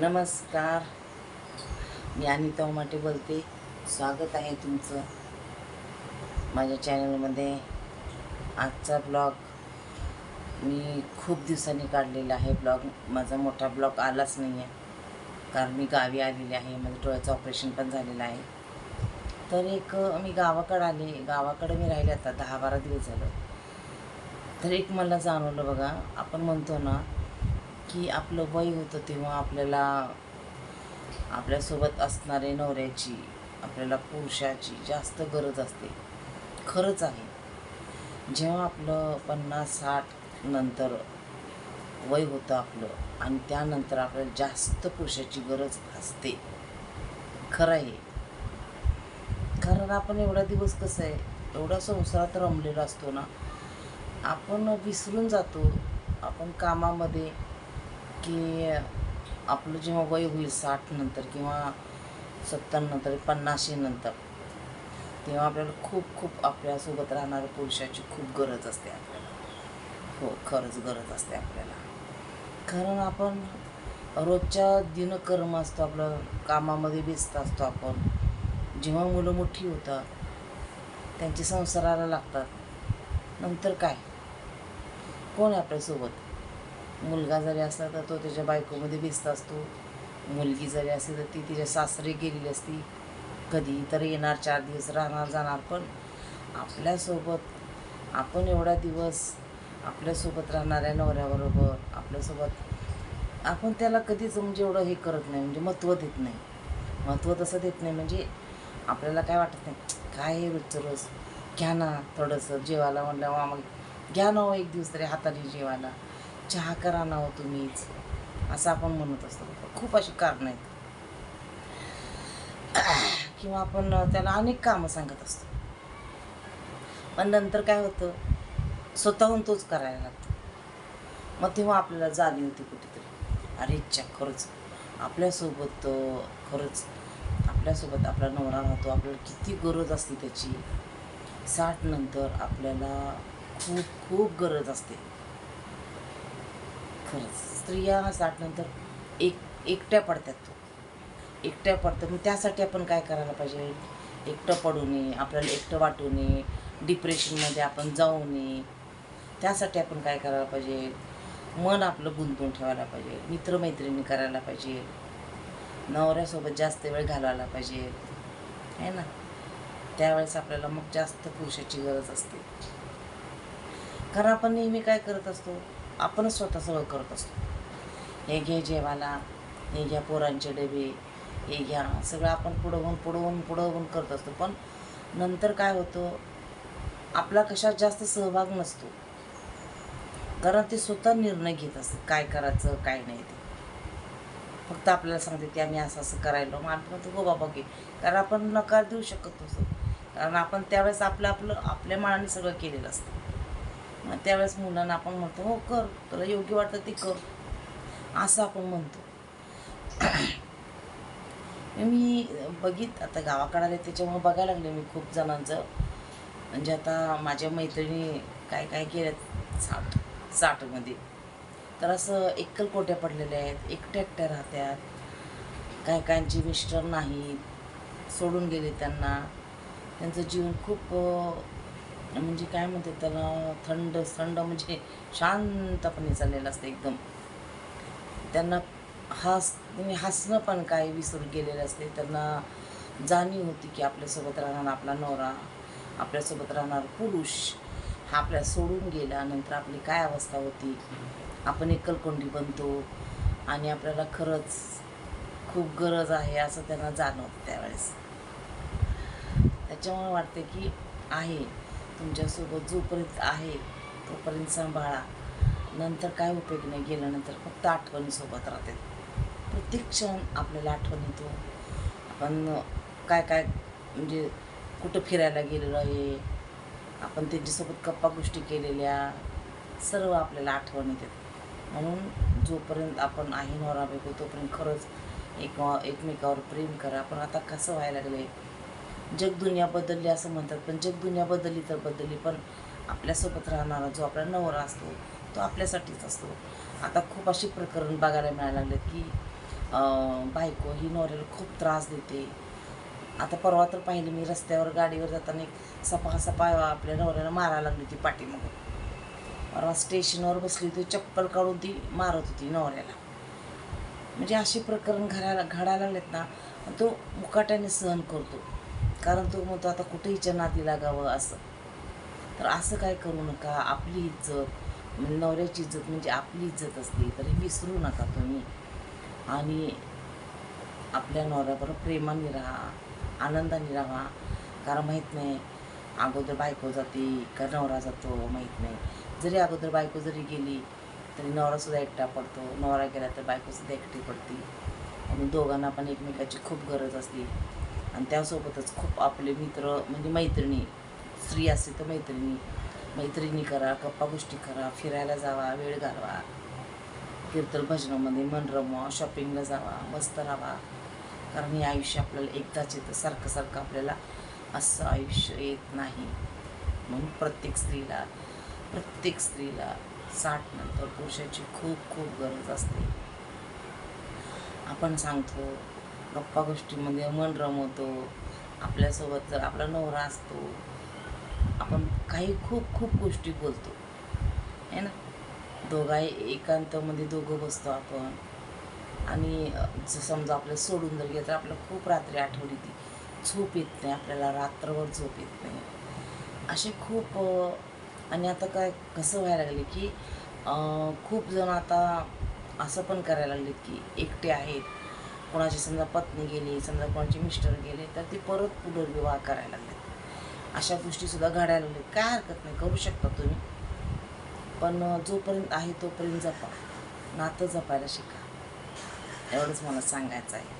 नमस्कार. मी अनिता उमाटे बोलते. स्वागत आहे तुमचं माझ्या चॅनलमध्ये. आजचा ब्लॉग मी खूप दिवसांनी काढलेला आहे. ब्लॉग माझा मोठा ब्लॉग आलाच नाही आहे कारण मी गावी आलेली आहे. माझं डोळ्याचं ऑपरेशन पण झालेलं आहे. तर एक मी गावाकडं आले. गावाकडे मी राहिले आता दहा बारा दिवस झालं. तर एक मला जाणवलं बघा. आपण म्हणतो ना की आपलं वय होतं तेव्हा आपल्याला आपल्यासोबत असणारे नवऱ्याची आपल्याला पुरुषाची जास्त गरज असते. खरंच आहे. जेव्हा आपलं पन्नास साठ नंतर वय होतं आपलं आणि त्यानंतर आपल्याला जास्त पुरुषाची गरज असते. खरं आहे. कारण आपण एवढा दिवस कसं आहे एवढा संसारात रमलेला असतो ना आपण विसरून जातो. आपण कामामध्ये की आपलं जेव्हा वय होईल साठ नंतर किंवा सत्तर नंतर पन्नाशी नंतर तेव्हा आपल्याला खूप खूप आपल्यासोबत राहणाऱ्या पुरुषाची खूप गरज असते आपल्याला. हो खरंच गरज असते आपल्याला. कारण आपण रोजच्या दिनकर्म असतो आपलं कामामध्ये व्यस्त असतो आपण. जेव्हा मुलं मोठी होतात त्यांचे संसाराला लागतात. नंतर काय? कोण आहे आपल्यासोबत? मुलगा जरी असला तर तो त्याच्या बायकोमध्ये व्यस्त असतो. मुलगी जरी असली तर ती तिच्या सासरे गेलेली असती. कधी तर येणार चार दिवस राहणार जाणार. पण आपल्यासोबत आपण एवढा दिवस आपल्यासोबत राहणाऱ्या नवऱ्याबरोबर आपल्यासोबत आपण त्याला कधीच म्हणजे एवढं हे करत नाही म्हणजे महत्त्व देत नाही. महत्त्व तसं देत नाही म्हणजे आपल्याला काय वाटत नाही काय हे रोजचं रोज? घ्या ना थोडंसं जेवायला म्हणलं मग घ्या ना हो एक दिवस तरी हाताने जेवायला. चहा करा ना हो तुम्हीच. असं आपण म्हणत असतो. खूप अशी कारणं आहेत. किंवा आपण त्याला अनेक कामं सांगत असतो. पण नंतर काय होतं? स्वतःहून तोच करायला लागतो. मग तेव्हा आपल्याला जाणीव होती कुठेतरी. अरे इच्छा खरंच. आपल्यासोबत खरंच. आपल्यासोबत आपला नवरा राहतो. आपल्याला किती गरज असते त्याची. साठ नंतर आपल्याला खूप खूप गरज असते. खरंच. स्त्रिया साठ नंतर एक एकट्या पडतात तो. एकट्या पडतात. मग त्यासाठी आपण काय करायला पाहिजे? एकटं पडू नये आपल्याला एकटं वाटू नये डिप्रेशनमध्ये आपण जाऊ नये. त्यासाठी आपण काय करायला पाहिजे? मन आपलं गुंतवून ठेवायला पाहिजे. मित्रमैत्रिणी करायला पाहिजे. नवऱ्यासोबत जास्त वेळ घालवायला पाहिजे. आहे ना? त्यावेळेस आपल्याला मग जास्त पुरुषाची गरज असते. कारण आपण नेहमी काय करत असतो? आपणच स्वतः सगळं करत असतो. हे घे जेवायला हे घ्या पोरांचे डबे हे घ्या सगळं आपण पुढं होऊन पुढं होऊन पुढं होऊन करत असतो. पण नंतर काय होतं आपला कशात जास्त सहभाग नसतो. कारण ते स्वतः निर्णय घेत असतात काय करायचं काय नाही ते. फक्त आपल्याला सांगते की आम्ही असं असं करायलो. मग आपण म्हणतो हो बाबा घे. कारण आपण नकार देऊ शकत नसतो. कारण आपण त्यावेळेस आपलं आपलं आपल्या मनाने सगळं केलेलं असतं. मग त्यावेळेस मुलांना आपण म्हणतो हो कर तुला योग्य वाटतं ते कर. असं आपण म्हणतो. मी बघित आता गावाकडे आले त्याच्यामुळे बघायला लागले मी खूप जणांचं. म्हणजे आता माझ्या मैत्रिणी काय काय केल्यात? साठ साठमध्ये. तर असं एकलकोट्या पडलेल्या आहेत एकट्या एकट्या राहत्यात. काय कायांची मिस्टर नाहीत सोडून गेले त्यांना. त्यांचं जीवन खूप म्हणजे काय म्हणते त्याला थंड थंड म्हणजे शांतपणे चाललेलं असतं एकदम. त्यांना हस म्हणजे हसणं पण काय विसरून गेलेलं असते. त्यांना जाणीव होती की आपल्यासोबत राहणार आपला नवरा आपल्यासोबत राहणार पुरुष. हा आपल्या सोडून गेल्यानंतर आपली काय अवस्था होती? आपण एकलकोंडी बनतो आणि आपल्याला खरंच खूप गरज आहे असं त्यांना जाणवतं त्यावेळेस. त्याच्यामुळे वाटते की आहे. तुमच्यासोबत जोपर्यंत आहे तोपर्यंत सांभाळा. नंतर काय उपयोग नाही गेल्यानंतर फक्त आठवणीसोबत राहते प्रत्येक क्षण आपल्याला आठवण येतो. आपण काय काय म्हणजे कुठं फिरायला गेलेलो आहे आपण त्यांच्यासोबत गप्पा गोष्टी केलेल्या सर्व आपल्याला आठवण येते. म्हणून जोपर्यंत आपण आहे नवरा बायको तोपर्यंत खरंच एक एकमेकावर प्रेम करा. पण आता कसं व्हायला लागलं आहे जगदुनिया बदलली असं म्हणतात पण जगदुनिया बदलली तर बदलली पण आपल्यासोबत राहणारा जो आपला नवरा असतो तो आपल्यासाठीच असतो. आता खूप अशी प्रकरण बघायला मिळायला लागलेत की बायको ही नवऱ्याला खूप त्रास देते. आता परवा तर पाहिलं मी रस्त्यावर गाडीवर जाताना एक सपा सपा आपल्या नवऱ्याला मारायला लागली होती पाठीमागून परवा स्टेशनवर बसली होती चप्पल काढून ती मारत होती नवऱ्याला. म्हणजे असे प्रकरण घडायला घडायला लागलेत ना तो मुकाट्याने सहन करतो. कारण तो म्हणतो आता कुठेही हिच्या नादी लागावं असं. तर असं काय करू नका आपली इज्जत म्हणजे नवऱ्याची इज्जत म्हणजे आपली इज्जत असते तर हे विसरू नका तुम्ही. आणि आपल्या नवऱ्याबरोबर प्रेमाने राहा आनंदाने राहा. कारण माहीत नाही अगोदर बायको जाते का नवरा जातो माहीत नाही. जरी अगोदर बायको जरी गेली तरी नवरासुद्धा एकटा पडतो. नवरा गेला तर बायकोसुद्धा एकटी पडते. आणि दोघांना पण एकमेकाची खूप गरज असते आणि त्यासोबतच खूप आपले मित्र म्हणजे मैत्रिणी स्त्री असते तर मैत्रिणी. मैत्रिणी करा गप्पा गोष्टी करा फिरायला जावा वेळ घालवा. कीर्तन भजनामध्ये मन रमवा शॉपिंगला जावा मस्त राहा. कारण हे आयुष्य आपल्याला एकदाच येतं. सारखं सारखं आपल्याला असं आयुष्य येत नाही. म्हणून प्रत्येक स्त्रीला प्रत्येक स्त्रीला साठ नंतर पुरुषाची खूप खूप गरज असते. आपण सांगतो गप्पा गोष्टीमध्ये मन रमवतो. आपल्यासोबत जर आपला नवरा असतो आपण काही खूप खूप गोष्टी बोलतो. है ना? दोघा एकांतामध्ये दोघं बसतो आपण. आणि जर समजा आपल्याला सोडून जर गेलं तर आपल्याला खूप रात्री आठवण येते. झोप येत नाही आपल्याला रात्रभर झोप येत नाही. असे खूप आणि आता काय कसं व्हायला लागले की खूप जण आता असं पण करायला लागले की एकटे आहेत. कोणाची समजा पत्नी गेली समजा कोणाचे मिस्टर गेले तर ते परत पुनर्विवाह करायला लागलेत अशा गोष्टीसुद्धा घडायला लागल्यात. काय हरकत नाही करू शकता तुम्ही. पण जोपर्यंत आहे तोपर्यंत जपा. नातं जपायला शिका. एवढंच मला सांगायचं आहे.